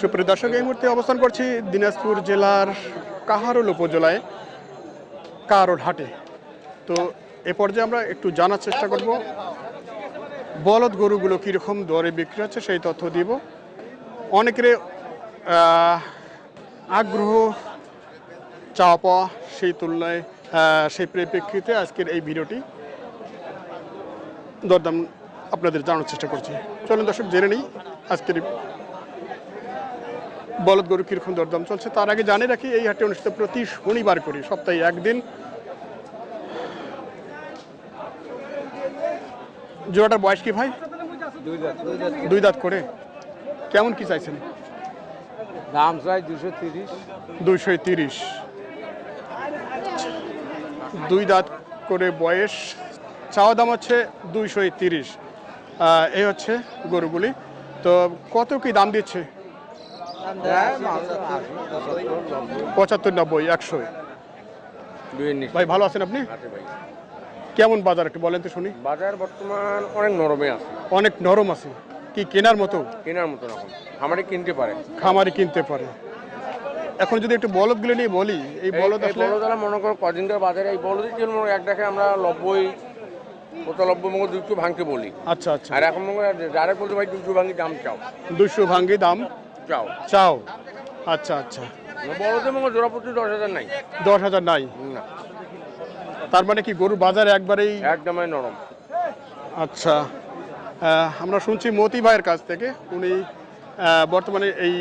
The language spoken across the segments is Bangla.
সুপ্রিয় দর্শক, এই মুহূর্তে অবস্থান করছি দিনাজপুর জেলার কাহারোল উপজেলায় কারোর হাটে তো এ পর্যায়ে আমরা একটু জানার চেষ্টা করব, বলদ গরুগুলো কীরকম দরে বিক্রি হচ্ছে সেই তথ্য দিব। অনেকের আগ্রহ চাওয়া পাওয়া সেই তুলনায় সেই পরিপ্রেক্ষিতে আজকের এই ভিডিওটি দরদাম আপনাদের জানানোর চেষ্টা করছি। চলুন দর্শক, জেনে নিই আজকের বলদ গরু কীরকম দরদাম চলছে তার আগে জানিয়ে রাখি এই হাটে অনুষ্ঠিত প্রতি শনিবার করি সপ্তাহে একদিন। জোড়াটার বয়স কি ভাই? দুই দাঁত করে। কেমন কি চাইছেন? দাম চাই দুশো তিরিশ। দুইশো তিরিশ। দুই দাঁত করে বয়স। চাওয়া দাম হচ্ছে দুইশো তিরিশ। এই হচ্ছে গরুগুলি। তো কত কি দাম দিচ্ছে? পঁচাত্তর নব্বই একশো ভাই ভালো আছেন আপনি? কেমন বাজার একটু বলেন তো শুনি। বাজার বর্তমান অনেক নরমে আছে। অনেক নরম আছে। কি কেনার মতো? কেনার মতো রকম আমারই কিনতে পারে। খামারি কিনতে পারে। এখন যদি একটু বলদগুলো নিয়ে বলি এই বলদ আসলে বলদ মনে করো কদিন ধরে বাজারে এই বলদের জন্য এক দেখে আমরা নব্বই পঁচানব্বই মঙ্গল দুশো ভাঙতে বলি। আচ্ছা আচ্ছা। আর এখন ডাইরেক্ট বলতে ভাই দুশো ভাঙি দাম চাও। দুশো ভাঙ্গি দাম। চাও চাও আচ্ছা আচ্ছা। বলদের মঙ্গল জোড়া প্রতি দশ হাজার নাই। দশ হাজার নাই? না। তার মানে কি গরুর বাজারে একবারেই একদমই নরম। আচ্ছা আমরা শুনছি মতি ভাইয়ের কাছ থেকে। উনি বর্তমানে এই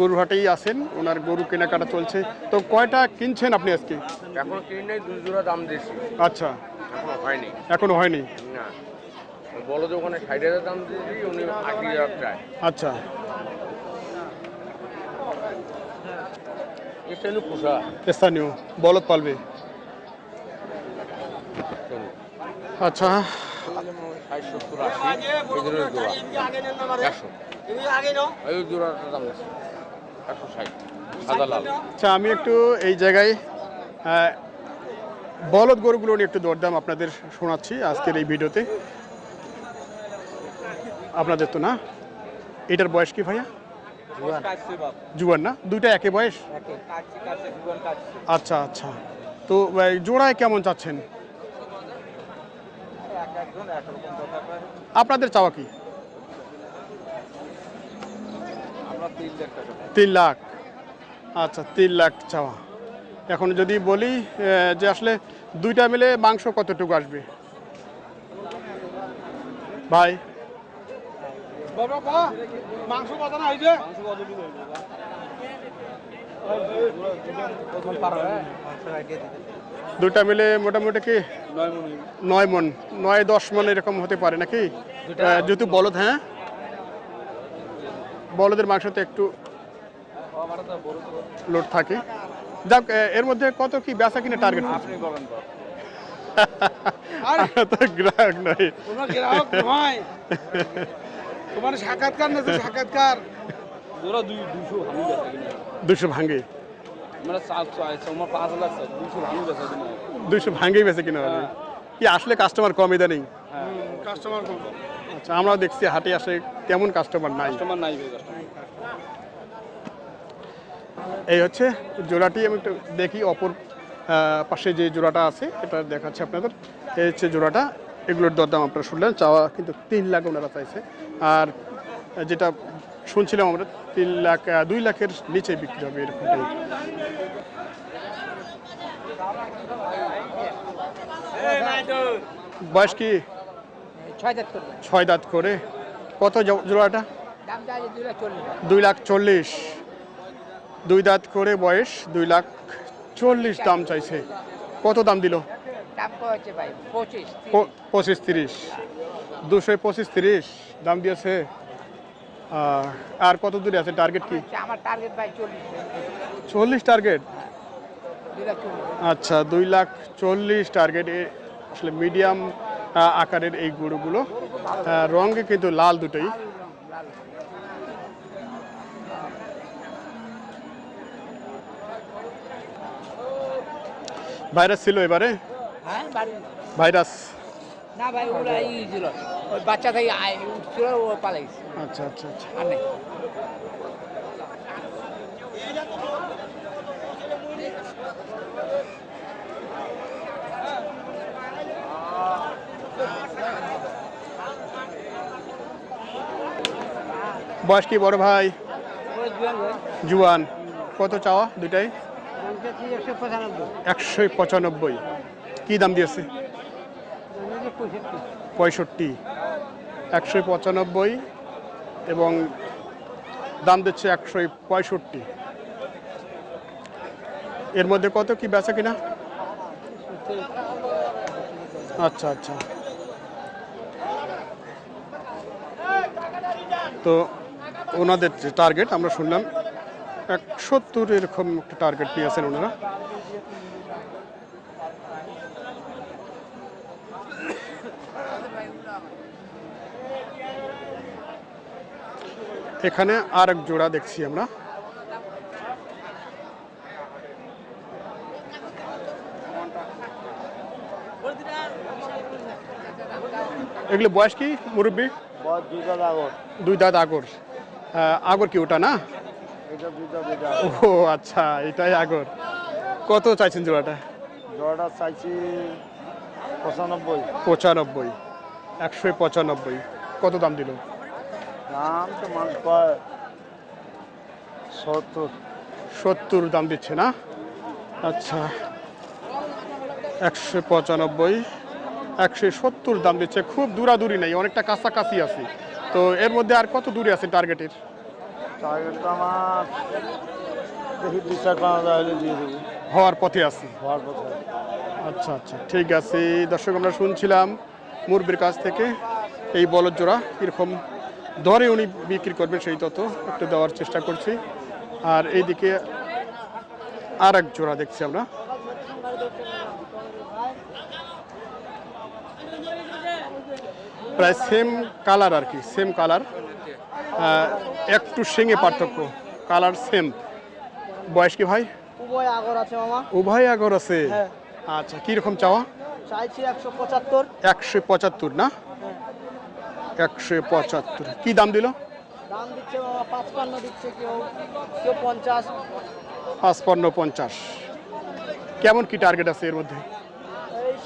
গরু হাটেই আছেন। ওনার গরু কেনাকাটা চলছে। তো কয়টা কিনছেন আপনি আজকে? এখন কিনে দুই জোড়া দাম দিয়েছি। আচ্ছা। এখনও হয়নি। এখনও হয়নি? না। বলদ ওখানে ষাট হাজার দাম দিয়েছি উনি আশি হাজার চায়। আচ্ছা। স্থানীয়, বলদ পালবে। আচ্ছা। আচ্ছা আমি একটু এই জায়গায় বলদ গরুগুলো নিয়ে একটু দরদাম আপনাদের শোনাচ্ছি আজকের এই ভিডিওতে। আপনাদের তো না? এটার বয়স কি ভাইয়া? জুয়ান। না? দুইটা একই বয়স? আচ্ছা আচ্ছা। তো জোড়ায় কেমন চাচ্ছেন? আপনাদের চাওয়া কি? তিন লাখ আচ্ছা তিন লাখ চাওয়া। এখন যদি বলি যে আসলে দুইটা মিলে মাংস কতটুকু আসবে? ভাই মাংস কত না হইবে দুইটা মিলে মোটামুটি কি? নয় মন। নয় দশ মন এরকম হতে পারে নাকি? যেহেতু বলদ হ্যাঁ? বলদের মাংসতে একটু লোড থাকে। যাক এর মধ্যে কত কি বেচা কিনে টার্গেট আপনি বলেন তো। তো গ্রাহক নয়। গ্রাহক নয়। তোমার সাক্ষাৎকার না সাক্ষাৎকার? জোড়া দুই দুশো কিনা দুশো ভাঙ্গে মানে পাঁচ লাখ দুশো আমি বেচা কিনা দুশো ভাঙ্গেই বেচে কিনা কি আসলে কাস্টমার কম ইদানিং? কাস্টমার কম। আচ্ছা আমরা দেখছি হাটে আসে তেমন কাস্টমার নাই। কাস্টমার নাই এই হচ্ছে জোড়াটি আমি একটু দেখি অপর পাশে যে জোড়াটা আছে এটা দেখাচ্ছে আপনাদের। এই হচ্ছে জোড়াটা এগুলোর দরদাম আপনারা শুনলেন চাওয়া কিন্তু তিন লাখ ওনারা চাইছে। আর যেটা শুনছিলাম আমরা তিন লাখ দুই লাখের নিচে বিক্রি হবে এরকমটাই। বয়স কি? ছয় দাঁত করে। কত জোড়াটা? দুই লাখ চল্লিশ। দুই দাঁত করে বয়স দুই লাখ চল্লিশ দাম চাইছে। কত দাম দিল? পঁচিশ তিরিশ। দুশো পঁচিশ তিরিশ। দাম দিয়েছে আর কত দূরে আছে টার্গেট কি? আমার টার্গেট ভাই চল্লিশ। চল্লিশ টার্গেট আচ্ছা দুই লাখ চল্লিশ টার্গেট আসলে মিডিয়াম আকারের এই গরুগুলো। রঙে কিন্তু লাল দুটোই। ভাইরাস ছিল এবারে? হ্যাঁ, ভাইরাস। না ভাই ওরা ই ছিল। ওই বাচ্চা থেকে উঠছিল ও পালাই আচ্ছা আচ্ছা আচ্ছা। আর নেই। বয়স কি বড় ভাই? জুয়ান কত চাওয়া দুটাই একশো পঁচানব্বই। কী দাম দিয়েছে? পঁয়ষট্টি। একশো পঁচানব্বই এবং দাম দিচ্ছে একশো পঁয়ষট্টি। এর মধ্যে কত কি বেচা কিনা? আচ্ছা আচ্ছা। তো ওনাদের যে টার্গেট আমরা শুনলাম, এক সত্তর এরকম একটা টার্গেট নিয়েছেন ওনারা। এখানে আর এক জোড়া দেখছি আমরা। এগুলো বয়স কি মুরব্বী? দুই দাঁত আগর। আগর। কি ওটা না? ও আচ্ছা এটাই আগর। কত চাইছেন জোড়াটা? জোড়াটা চাইছি পঁচানব্বই। পঁচানব্বই। একশো পঁচানব্বই। কত দাম দিল? দাম তো কয়? সত্তর। সত্তর দাম দিচ্ছে না? আচ্ছা একশো পঁচানব্বই একশো সত্তর দাম দিচ্ছে। খুব দূরাদূরি নেই অনেকটা কাছাকাছি আছে। তো এর মধ্যে আর কত দূরে আছে টার্গেটের টার্গেটটা আমার দেখি দুই চার পাঁচ হাজার দিয়ে দেবো। হওয়ার পথে আছে। হওয়ার পথে আচ্ছা আচ্ছা ঠিক আছে। দর্শক আমরা শুনছিলাম মুরবির কাছ থেকে এই বলদ জোড়া কীরকম দরে উনি বিক্রি করবেন সেই তত একটু দেওয়ার চেষ্টা করছি। আর এইদিকে আর এক জোড়া দেখছি আমরা। প্রায় সেম কালার আর কি সেম কালার একটু সেঙে পার্থক্য কালার সেম বয়স কি ভাই? উভয় আগর আছে মামা। উভয় আগর আছে? হ্যাঁ। আচ্ছা কীরকম চাওয়া? চাইছি একশো পঁচাত্তর। একশো পঁচাত্তর না? একশো পঁচাত্তর। কি দাম দিল? দাম দিচ্ছে পাঁচপান্ন দিচ্ছে কেউ কেউ পঞ্চাশ। পাঁচপান্ন পঞ্চাশ। কেমন কি টার্গেট আছে এর মধ্যে?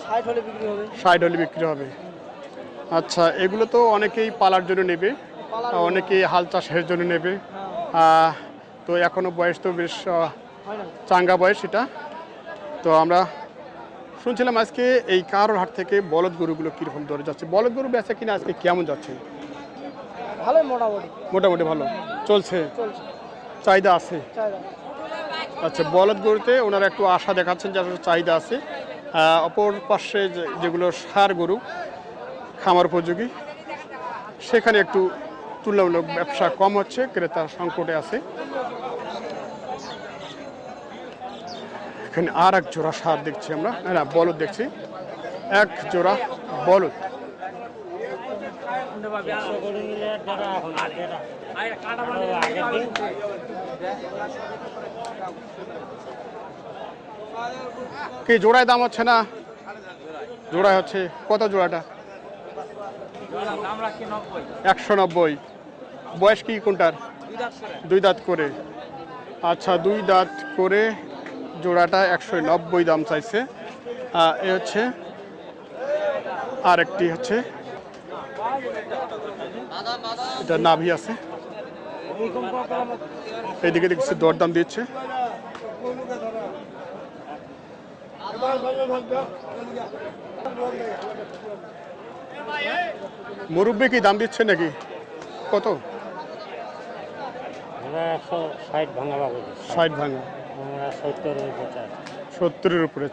ষাট হলে বিক্রি হবে। ষাট হলে বিক্রি হবে। আচ্ছা এগুলো তো অনেকেই পালার জন্য নেবে অনেকেই হাল চাষের জন্য নেবে। হ্যাঁ, তো এখনও বয়স তো বেশ চাঙ্গা বয়স এটা। তো আমরা শুনছিলাম আজকে এই কারোর হাট থেকে বলদ গরুগুলো কীরকম দরে যাচ্ছে? বলদ গরু বেচা কিনা আজকে কেমন যাচ্ছে? ভালোই মোটামুটি। মোটামুটি ভালো। চলছে? চাহিদা আছে? আচ্ছা বলদ গরুতে ওনারা একটু আশা দেখাচ্ছেন যে আসলে চাহিদা আছে। অপর পাশে যে- যেগুলো সার গরু খামার উপযোগী সেখানে একটু তুলনামূলক ব্যবসা কম হচ্ছে ক্রেতার সংকটে আছে। এখানে আর এক জোড়া সার দেখছি আমরা। না, বলদ দেখছি। এক জোড়া বলদ। কি জোড়ায় দাম হচ্ছে না? জোড়ায় হচ্ছে কত জোড়াটা? একশো নব্বই। বয়স কি কোনটার? দুই দাঁত করে। আচ্ছা দুই দাঁত করে জোড়াটা একশো নব্বই দাম চাইছে। এ হচ্ছে আর একটি হচ্ছে এটা নাভি আছে। এইদিকে দেখছি দরদাম দিচ্ছে। মুরব্বি কি দাম দিচ্ছে নাকি? কত? ষাট ভাঙা ষাট ভাঙা। সত্তরের উপরে সত্তরের উপরে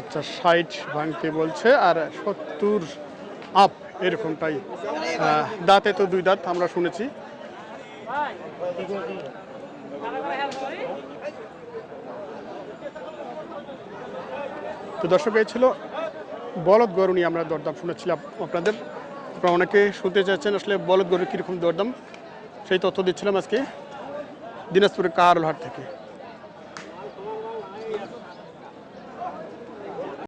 আচ্ছা ষাট ভাঙতে বলছে আর সত্তর আপ এরকমটাই। দাঁতে তো দুই দাঁত, আমরা শুনেছি। তো দর্শক, এই ছিল বলদ গরু নিয়ে আমরা দরদাম শুনেছিলাম আপনাদের। আপনারা অনেকে শুনতে চাচ্ছেন আসলে বলদ গরু কীরকম দরদাম, সেই তথ্য দিচ্ছিলাম আজকে। দিনাজপুরের কারলহাট থেকে।